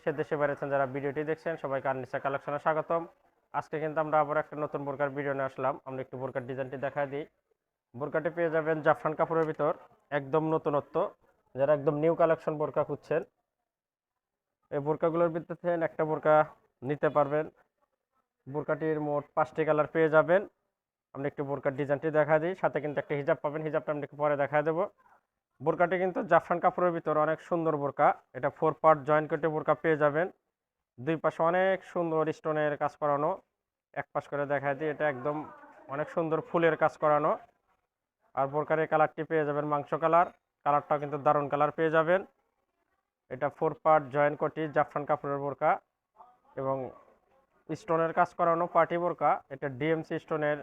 দেশে দেশে বেড়েছেন যারা ভিডিওটি দেখছেন, সবাইকে আননিসা কালেকশনে স্বাগতম। আজকে কিন্তু আমরা আবার একটা নতুন বোরকার ভিডিও নিয়ে আসলাম। আমরা একটু বোরকার ডিজাইনটি দেখা দিই। বোরকাটি পেয়ে যাবেন জাফরান কাপড়ের ভিতর, একদম নতুনত্ব। যারা একদম নিউ কালেকশন বোরকা খুঁজছেন, এই বোরকাগুলোর ভিতর একটা বোরকা নিতে পারবেন। বোরকাটির মোট পাঁচটি কালার পেয়ে যাবেন। আমরা একটু বোরকার ডিজাইনটি দেখা দিই। সাথে কিন্তু একটা হিজাব পাবেন। হিজাবটা আমরা একটু পরে দেখা দেবো। বোরকাটি কিন্তু জাফরান কাপড়ের ভিতর অনেক সুন্দর বোরকা। এটা ফোর পার্ট জয়েন্ট কেটে বোরকা পেয়ে যাবেন। দুই পাশে অনেক সুন্দর স্টোনের কাজ করানো। এক পাশ করে দেখা দিই, এটা একদম অনেক সুন্দর ফুলের কাজ করানো। আর বোরকার এই কালারটি পেয়ে যাবেন মাংস কালার। কালারটাও কিন্তু দারুণ কালার পেয়ে যাবেন। এটা ফোর পার্ট জয়েন্ট কোটি জাফরান কাপড়ের বোরকা এবং স্টোনের কাজ করানো পার্টি বোরকা। এটা ডিএমসি স্টোনের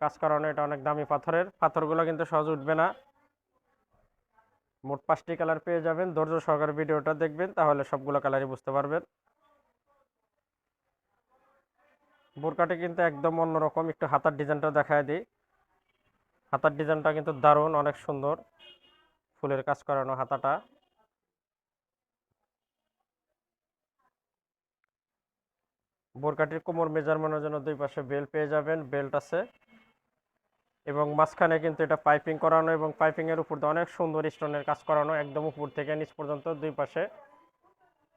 কাজ করানো, এটা অনেক দামি পাথরের। পাথরগুলো কিন্তু সহজ উঠবে না। মোট পাঁচটি কালার পেয়ে যাবেন। ধৈর্য সহকারে ভিডিওটা দেখবেন, তাহলে সবগুলো কালারই বুঝতে পারবেন। বোরকাটি কিন্তু একদম অন্যরকম, একটু হাতার ডিজাইনটা দেখায় দিই। হাতার ডিজাইনটা কিন্তু দারুণ, অনেক সুন্দর। ফুলের কাজ করানো হাতাটা। বোরকাটির কোমর মেজারমেন্টের জন্য দুই পাশে বেল্ট পেয়ে যাবেন, বেল্ট আছে। এবং মাঝখানে কিন্তু এটা পাইপিং করানো এবং পাইপিং এর উপর দিয়ে অনেক সুন্দর স্টোনের কাজ করানো, একদম উপর থেকে নিচ পর্যন্ত দুই পাশে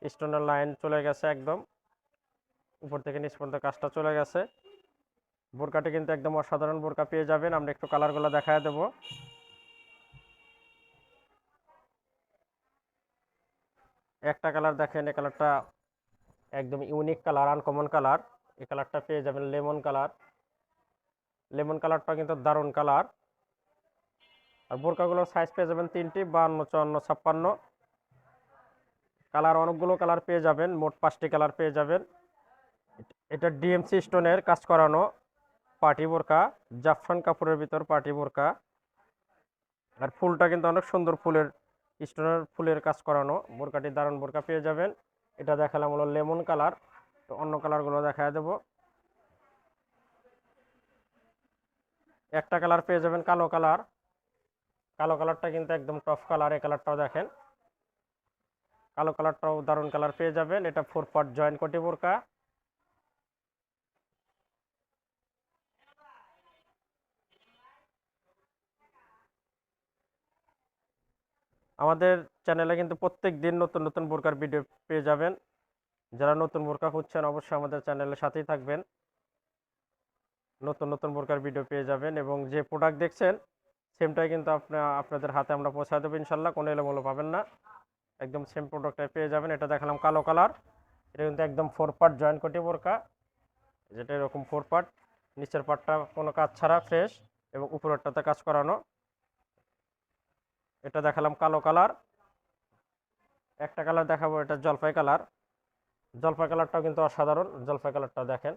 স্টোনের লাইন চলে গেছে একদম। উপর থেকে নিচ পর্যন্ত কাজটা চলে গেছে। বোরকাটি কিন্তু একদম অসাধারণ বোরকা পেয়ে যাবেন। আমরা একটু কালারগুলো দেখায় দেব। একটা কালার দেখেন, এই কালারটা একদম ইউনিক কালার, আনকমন কালার। এই কালারটা পেয়ে যাবেন লেমন কালার। লেমন কালারটা কিন্তু দারুণ কালার। আর বোরকাগুলোর সাইজ পেয়ে যাবেন তিনটি বান্ন চুয়ান্ন, ছাপ্পান্ন। কালার, অনেকগুলো কালার পেয়ে যাবেন, মোট পাঁচটি কালার পেয়ে যাবেন। এটা ডিএমসি স্টোনের কাজ করানো পার্টি বোরকা, জাফরান কাপড়ের ভিতর পার্টি বোরকা। আর ফুলটা কিন্তু অনেক সুন্দর ফুলের স্টোনের ফুলের কাজ করানো। বোরকাটি দারুণ বোরকা পেয়ে যাবেন। এটা দেখালাম হলো লেমন কালার। তো অন্য কালারগুলো দেখা দেবো। একটা কালার পেয়ে যাবেন কালো কালার। কালো কালারটা কিন্তু একদম টফ কালার এই কালারটাও দেখেন। কালো কালারটাও দারুণ কালার পেয়ে যাবেন। এটা ফোর পার্ট জয়েন্ট কোটি বোরকা। আমাদের চ্যানেলে কিন্তু প্রত্যেক দিন নতুন নতুন বোরকার ভিডিও পেয়ে যাবেন। যারা নতুন বোরকা খুঁজছেন, অবশ্যই আমাদের চ্যানেলের সাথেই থাকবেন। নতুন নতুন বোরকার ভিডিও পেয়ে যাবেন এবং যে প্রোডাক্ট দেখছেন সেমটাই কিন্তু আপনার আপনাদের হাতে আমরা পৌঁছা দেবো ইনশাল্লাহ, কোনো এলোমেলো পাবেন না। একদম সেম প্রোডাক্টটাই পেয়ে যাবেন, এটা দেখালাম কালো কালার এটা কিন্তু একদম ফোর পার্ট জয়েন্ট কোটি বোরকা। যেটা এরকম ফোর পার্ট নিচের পার্টটা কোনো কাজ ছাড়া ফ্রেশ এবং উপরেরটাতে কাজ করানো। এটা দেখালাম কালো কালার একটা কালার দেখাবো, এটা জলপাই কালার জলপাই কালারটাও কিন্তু অসাধারণ, জলপাই কালারটা দেখেন।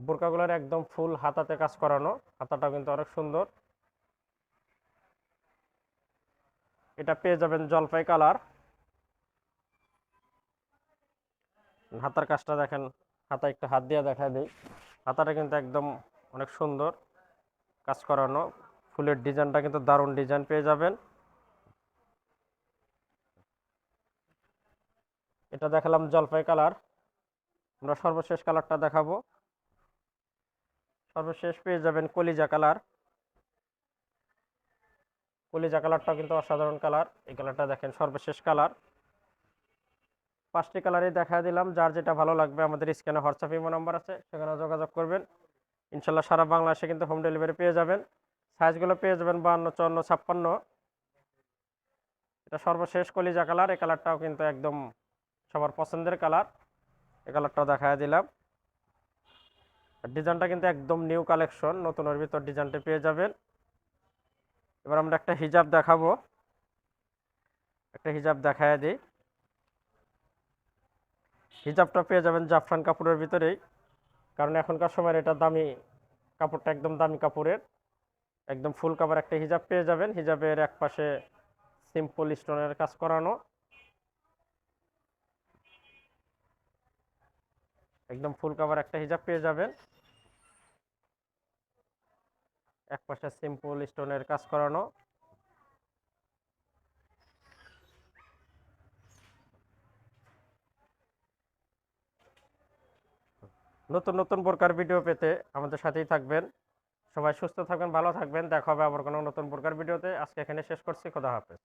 বোরকাগুলোর একদম ফুল হাতাতে কাজ করানো। হাতাটাও কিন্তু অনেক সুন্দর। এটা পেয়ে যাবেন জলপাই কালার। হাতার কাজটা দেখেন, হাতা একটু হাত দিয়ে দেখা দিই। হাতাটা কিন্তু একদম অনেক সুন্দর কাজ করানো। ফুলের ডিজাইনটা কিন্তু দারুণ ডিজাইন পেয়ে যাবেন। এটা দেখালাম জলপাই কালার। আমরা সর্বশেষ কালারটা দেখাবো। সর্বশেষ পেয়ে যাবেন কলিজা কালার। কলিজা কালারটাও কিন্তু অসাধারণ কালার। এই কালারটা দেখেন সর্বশেষ কালার। পাঁচটি কালারই দেখা দিলাম। যার যেটা ভালো লাগবে আমাদের স্ক্যানে হোয়াটসঅ্যাপ ইমো নাম্বার আছে, সেখানে যোগাযোগ করবেন। ইনশাল্লাহ সারা বাংলাদেশে কিন্তু হোম ডেলিভারি পেয়ে যাবেন। সাইজগুলো পেয়ে যাবেন বান্ন চুয়ান্ন, ছাপ্পান্ন। এটা সর্বশেষ কলিজা কালার। এই কালারটাও কিন্তু একদম সবার পছন্দের কালার। এই কালারটাও দেখা দিলাম। ডিজাইনটা কিন্তু একদম নিউ কালেকশন নতুনের ভিতর ডিজাইনটা পেয়ে যাবেন। এবার আমরা একটা হিজাব দেখাবো। একটা হিজাব দেখায় দিই। হিজাবটা পেয়ে যাবেন জাফরান কাপড়ের ভিতরেই। কারণ এখনকার সময় এটা দামি কাপড়টা একদম দামি কাপড়ের। একদম ফুল কাপড় একটা হিজাব পেয়ে যাবেন। হিজাবের এক পাশে সিম্পল স্টোনের কাজ করানো। একদম ফুল কাভার একটা হিজাব পেয়ে যাবেন। এক পাশে সিম্পল স্টোনের কাজ করানো। নতুন নতুন প্রকার ভিডিও পেতে আমাদের সাথেই থাকবেন। সবাই সুস্থ থাকবেন, ভালো থাকবেন। দেখা হবে আবার কোনো নতুন প্রকার ভিডিওতে আজকে এখানে শেষ করছি। খোদা হাফেজ।